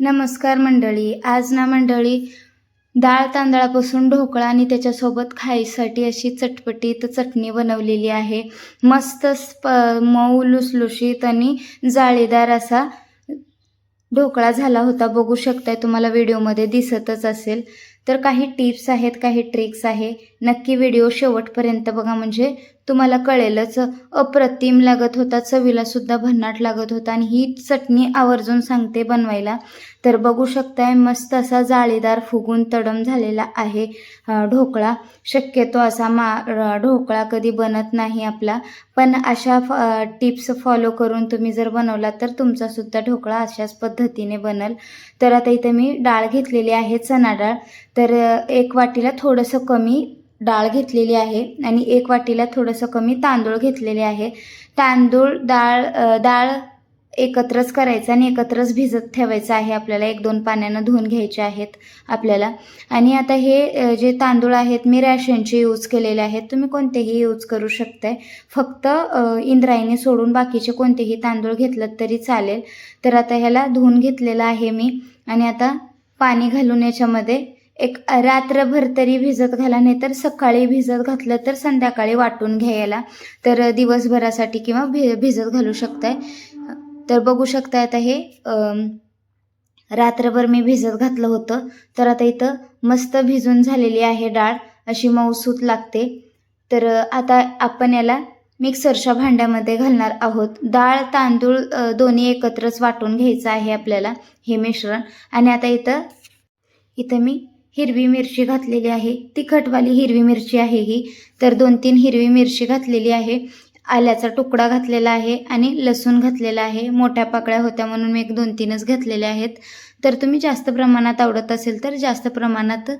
नमस्कार मंडळी. आज ना मंडळी डाळ तांदळापासून ढोकळा आणि त्याच्यासोबत खायसाठी अशी चटपटीत चटणी बनवलेली आहे. मस्त स्प मऊ लुसलुशीत आणि जाळीदार असा ढोकळा झाला होता. बघू शकताय तुम्हाला व्हिडिओमध्ये दिसतच असेल. तर काही टिप्स आहेत काही ट्रिक्स आहे. नक्की व्हिडिओ शेवटपर्यंत बघा म्हणजे तुम्हाला कळेलच. अप्रतिम लागत होता चवीला सुद्धा भन्नाट लागत होता आणि ही चटणी आवर्जून सांगते बनवायला. तर बघू शकताय मस्त असा जाळीदार फुगून तडम झालेला आहे ढोकळा. शक्यतो असा मा ढोकळा कधी बनत नाही आपला. पण अशा फ टिप्स फॉलो करून तुम्ही जर बनवला तर तुमचासुद्धा ढोकळा अशाच पद्धतीने बनल. तर आता इथे मी डाळ घेतलेली आहे चणा डाळ. तर एक वाटीला थोडंसं कमी डाळ घेतलेली आहे आणि एक वाटीला थोडंसं कमी तांदूळ घेतलेले आहे. तांदूळ डाळ डाळ एकत्रच करायचं आणि एकत्रच भिजत ठेवायचं आहे. आपल्याला एक दोन पाण्यानं धुवून घ्यायचे आहेत आपल्याला. आणि आता हे जे तांदूळ आहेत मी रॅशनचे यूज केलेले आहेत. तुम्ही कोणतेही यूज करू शकताय. फक्त इंद्रायणी सोडून बाकीचे कोणतेही तांदूळ घेतलं तरी चालेल. तर आता ह्याला धुवून घेतलेलं आहे मी. आणि आता पाणी घालून याच्यामध्ये एक रात्रभर तरी भिजत घाला नाही तर सकाळी भिजत घातलं तर संध्याकाळी वाटून घ्यायला. तर दिवसभरासाठी किंवा भि भिजत घालू शकताय. तर बघू शकताय आता हे रात्रभर मी भिजत घातलं होतं. तर आता इथं मस्त भिजून झालेली आहे डाळ. अशी मऊसूत लागते. तर आता आपण याला मिक्सरच्या भांड्यामध्ये घालणार आहोत. डाळ तांदूळ दोन्ही एकत्रच वाटून घ्यायचं आहे आपल्याला हे मिश्रण. आणि आता इथं इथं मी हिरवी मिरची घातलेली आहे. तिखटवाली हिरवी मिरची आहे ही. तर दोन तीन हिरवी मिरची घातलेली आहे. आल्याचा तुकडा घातलेला आहे आणि लसूण घातलेला आहे. मोठ्या पाकळ्या होत्या म्हणून मी एक दोन तीनच घातलेल्या आहेत. तर तुम्ही जास्त प्रमाणात आवडत असेल तर जास्त प्रमाणात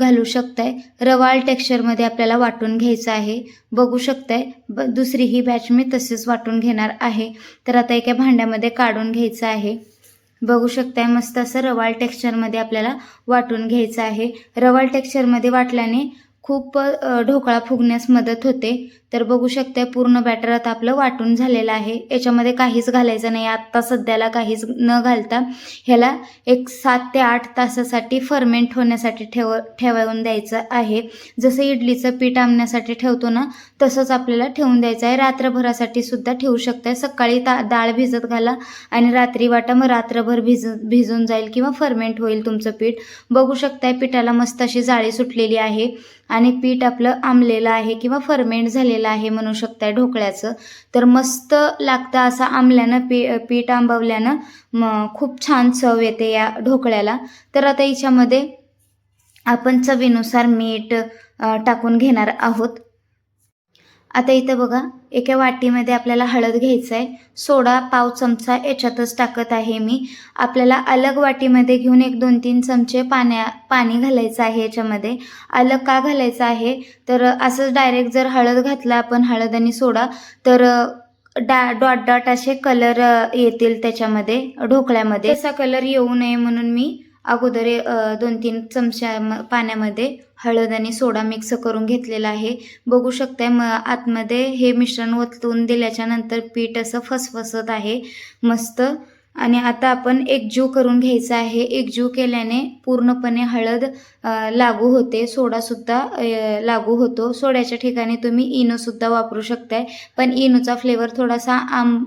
घालू शकताय. रवाळ टेक्स्चरमध्ये आपल्याला वाटून घ्यायचं आहे. बघू शकताय. ब दुसरी ही बॅच मी तसेच वाटून घेणार आहे. तर आता एका भांड्यामध्ये काढून घ्यायचं आहे. बघू शकताय मस्त असं रवाळ टेक्स्चरमध्ये आपल्याला वाटून घ्यायचं आहे. रवाळ टेक्स्चरमध्ये वाटल्याने खूप ढोकळा फुगण्यास मदत होते. तर बघू शकते पूर्ण बॅटर आता आपलं वाटून झालेलं आहे. याच्यामध्ये काहीच घालायचं नाही. आत्ता सध्याला काहीच न घालता ह्याला एक सात ते आठ तासासाठी फर्मेंट होण्यासाठी ठेव ठेवून द्यायचं आहे. जसं इडलीचं पीठ आणण्यासाठी ठेवतो ना तसंच आपल्याला ठेवून द्यायचं आहे. रात्रभरासाठी सुद्धा ठेवू शकताय. सकाळी ता डाळ भिजत घाला आणि रात्री वाटा मग रात्रभर भिज भिजून जाईल किंवा फर्मेंट होईल तुमचं पीठ. बघू शकताय पिठाला मस्त अशी जाळी सुटलेली आहे आणि पीठ आपलं आंबलेलं आहे किंवा फर्मेंट झालेलं आहे म्हणू शकताय ढोकळ्याचं. तर मस्त लागतं असं आंबल्यानं पी पीठ आंबवल्यानं. म खूप छान चव येते या ढोकळ्याला. तर आता याच्यामध्ये आपण चवीनुसार मीठ टाकून घेणार आहोत. आता इथं बघा एका वाटीमध्ये आपल्याला हळद घ्यायचं आहे सोडा पाव चमचा याच्यातच टाकत आहे मी. आपल्याला अलग वाटीमध्ये घेऊन एक दोन तीन चमचे पाण्या पाणी घालायचं आहे याच्यामध्ये. अलग का घालायचं आहे? तर असंच डायरेक्ट जर हळद घातला आपण हळद आणि सोडा तर डा डॉट डॉट असे कलर येतील त्याच्यामध्ये ढोकळ्यामध्ये. असा कलर येऊ नये म्हणून मी अगोदर दोन तीन चमच्या म- पाण्यामध्ये हळद आणि सोडा मिक्स करून घेतलेला आहे. बघू शकताय म आतमध्ये हे मिश्रण ओतून दिल्याच्या नंतर पीठ असं फसफसत आहे मस्त. आणि आता आपण एकजीव करून घ्यायचा आहे. एकजीव केल्याने पूर्णपणे हळद लागू होते. सोडासुद्धा लागू होतो. सोड्याच्या ठिकाणी तुम्ही इनोसुद्धा वापरू शकताय. पण इनोचा फ्लेवर थोडासा आम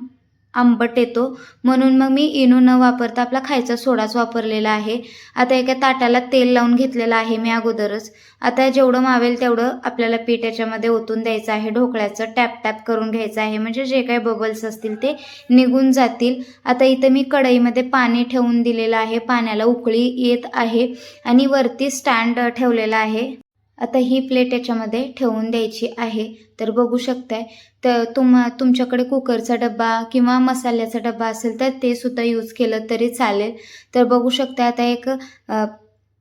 आंबट येतो. म्हणून मग मी इनो न वापरता आपला खायचा सोडाच वापरलेला आहे. आता एका ताटाला तेल लावून घेतलेलं आहे मी अगोदरच. आता जेवढं मावेल तेवढं आपल्याला पीठ याच्यामध्ये ओतून द्यायचं आहे. ढोकळ्याचं टॅप टॅप करून घ्यायचं आहे. म्हणजे जे काही बबल्स असतील ते निघून जातील. आता इथं मी कढईमध्ये पाणी ठेवून दिलेलं आहे. पाण्याला उकळी येत आहे आणि वरती स्टँड ठेवलेला आहे. आता ही प्लेट याच्यामध्ये ठेवून द्यायची आहे. तर बघू शकताय तर तुम तुमच्याकडे कुकरचा डब्बा किंवा मसाल्याचा डब्बा असेल तर ते सुद्धा यूज केलं तरी चालेल. तर बघू शकता आता एक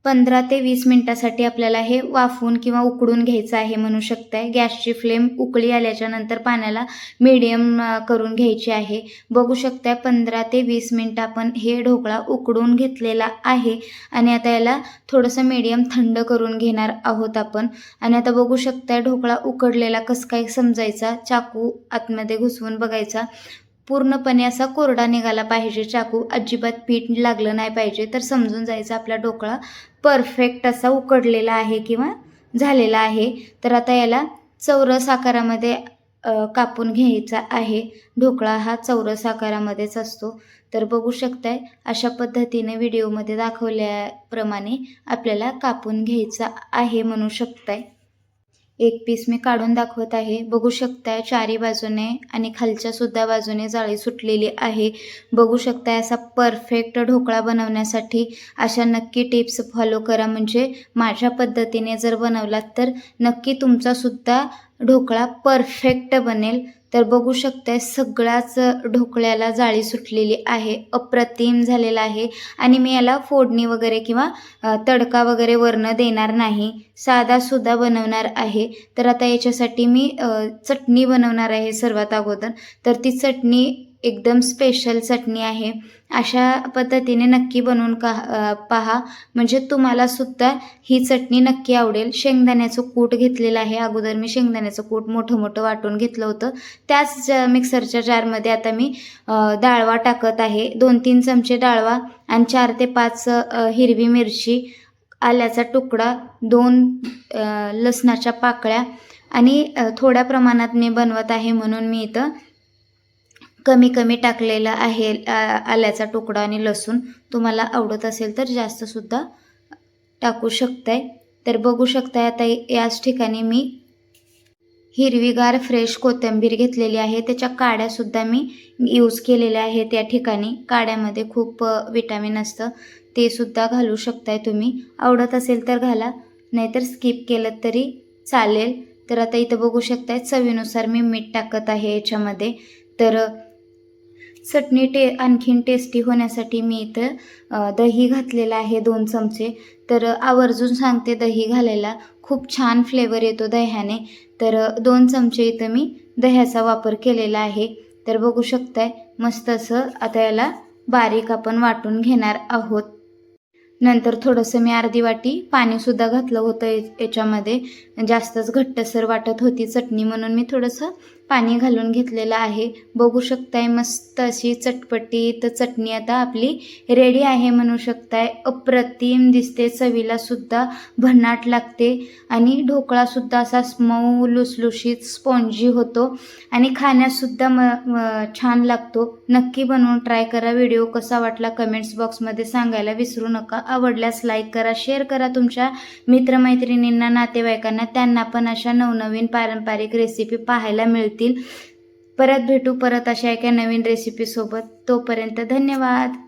पंधरा ते वीस मिनटासाठी आपल्याला हे वाफवून किंवा उकडून घ्यायचं आहे म्हणू शकताय. गॅसची फ्लेम उकळी आल्याच्यानंतर पाण्याला मीडियम करून घ्यायची आहे. बघू शकताय पंधरा ते वीस मिनटं आपण हे ढोकळा उकडून घेतलेला आहे आणि आता याला थोडंसं मीडियम थंड करून घेणार आहोत आपण. आणि आता बघू शकताय ढोकळा उकडलेला कसं काय समजायचा चाकू आतमध्ये घुसवून बघायचा. पूर्णपणे असा कोरडा निघाला पाहिजे. चाकू अजिबात पीठ लागलं नाही पाहिजे. तर समजून जायचं आपला ढोकळा परफेक्ट असा उकडलेला आहे किंवा झालेला आहे. तर आता याला चौरस आकारामध्ये कापून घ्यायचा आहे. ढोकळा हा चौरस आकारामध्येच असतो. तर बघू शकताय अशा पद्धतीने व्हिडिओमध्ये दाखवल्याप्रमाणे आपल्याला कापून घ्यायचा आहे म्हणू शकताय. एक पीस मी काढून दाखवत आहे. बघू शकताय चारी बाजूने आणि खालच्या सुद्धा बाजूने जाळी सुटलेली आहे. बघू शकताय असा परफेक्ट ढोकळा बनवण्यासाठी अशा नक्की टिप्स फॉलो करा. म्हणजे माझ्या पद्धतीने जर बनवलात तर नक्की तुमचा सुद्धा ढोकळा परफेक्ट बनेल. तर बघू शकताय सगळ्याच ढोकळ्याला जाळी सुटलेली आहे अप्रतिम झालेला आहे. आणि मी याला फोडणी वगैरे किंवा तडका वगैरे वरनं देणार नाही. साधासुद्धा बनवणार आहे. तर आता याच्यासाठी मी चटणी बनवणार आहे सर्वात अगोदर. तर ती चटणी एकदम स्पेशल चटणी आहे. अशा पद्धतीने नक्की बनवून का पहा. म्हणजे तुम्हाला सुद्धा ही चटणी नक्की आवडेल. शेंगदाण्याचं कूट घेतलेलं आहे. अगोदर मी शेंगदाण्याचं कूट मोठं मोठं वाटून घेतलं होतं. त्याच ज- मिक्सरच्या जारमध्ये आता मी डाळवा टाकत आहे. दोन तीन चमचे डाळवा आणि चार ते पाच हिरवी मिरची आल्याचा तुकडा दोन लसणाच्या पाकळ्या आणि थोड्या प्रमाणात मी बनवत आहे म्हणून मी इथं कमी कमी टाकलेलं आहे आ, आल्याचा तुकडा आणि लसूण तुम्हाला आवडत असेल तर जास्तसुद्धा टाकू शकताय. तर बघू शकताय आता याच ठिकाणी मी हिरवीगार फ्रेश कोथिंबीर घेतलेली आहे. त्याच्या काड्यासुद्धा मी यूज केलेल्या आहेत या ठिकाणी. काड्यामध्ये खूप विटॅमिन असतं. ते सुद्धा घालू शकताय तुम्ही. आवडत असेल तर घाला नाहीतर स्किप केलं तरी चालेल. तर आता इथं बघू शकताय चवीनुसार मी मीठ टाकत आहे याच्यामध्ये. तर चटणी टे आणखीन टेस्टी होण्यासाठी मी इथं दही घातलेलं आहे दोन चमचे. तर आवर्जून सांगते दही घालायला खूप छान फ्लेवर येतो दह्याने. तर दोन चमचे इथं मी दह्याचा वापर केलेला आहे. तर बघू शकताय मस्त असं आता याला बारीक आपण वाटून घेणार आहोत. नंतर थोडंसं मी अर्धी वाटी पाणीसुद्धा घातलं होतं याच्यामध्ये. जास्तच घट्टसर वाटत होती चटणी म्हणून मी थोडंसं पाणी घालून घेतलेलं आहे. बघू शकताय मस्त अशी चटपटीत चटणी आता आपली रेडी आहे म्हणू शकताय. अप्रतिम दिसते. चवीला सुद्धा भन्नाट लागते. आणि ढोकळासुद्धा असा मऊ लुसलुशीत स्पॉन्जी होतो. आणि खाण्यासुद्धा म छान लागतो. नक्की बनवून ट्राय करा. व्हिडिओ कसा वाटला कमेंट्स बॉक्समध्ये सांगायला विसरू नका. आवडल्यास लाईक करा शेअर करा तुमच्या मित्रमैत्रिणींना नातेवाईकांना. त्यांना पण अशा नवनवीन पारंपरिक रेसिपी पाहायला मिळते येतील. परत भेटू परत अशा एका नवीन रेसिपीसोबत तोपर्यंत धन्यवाद.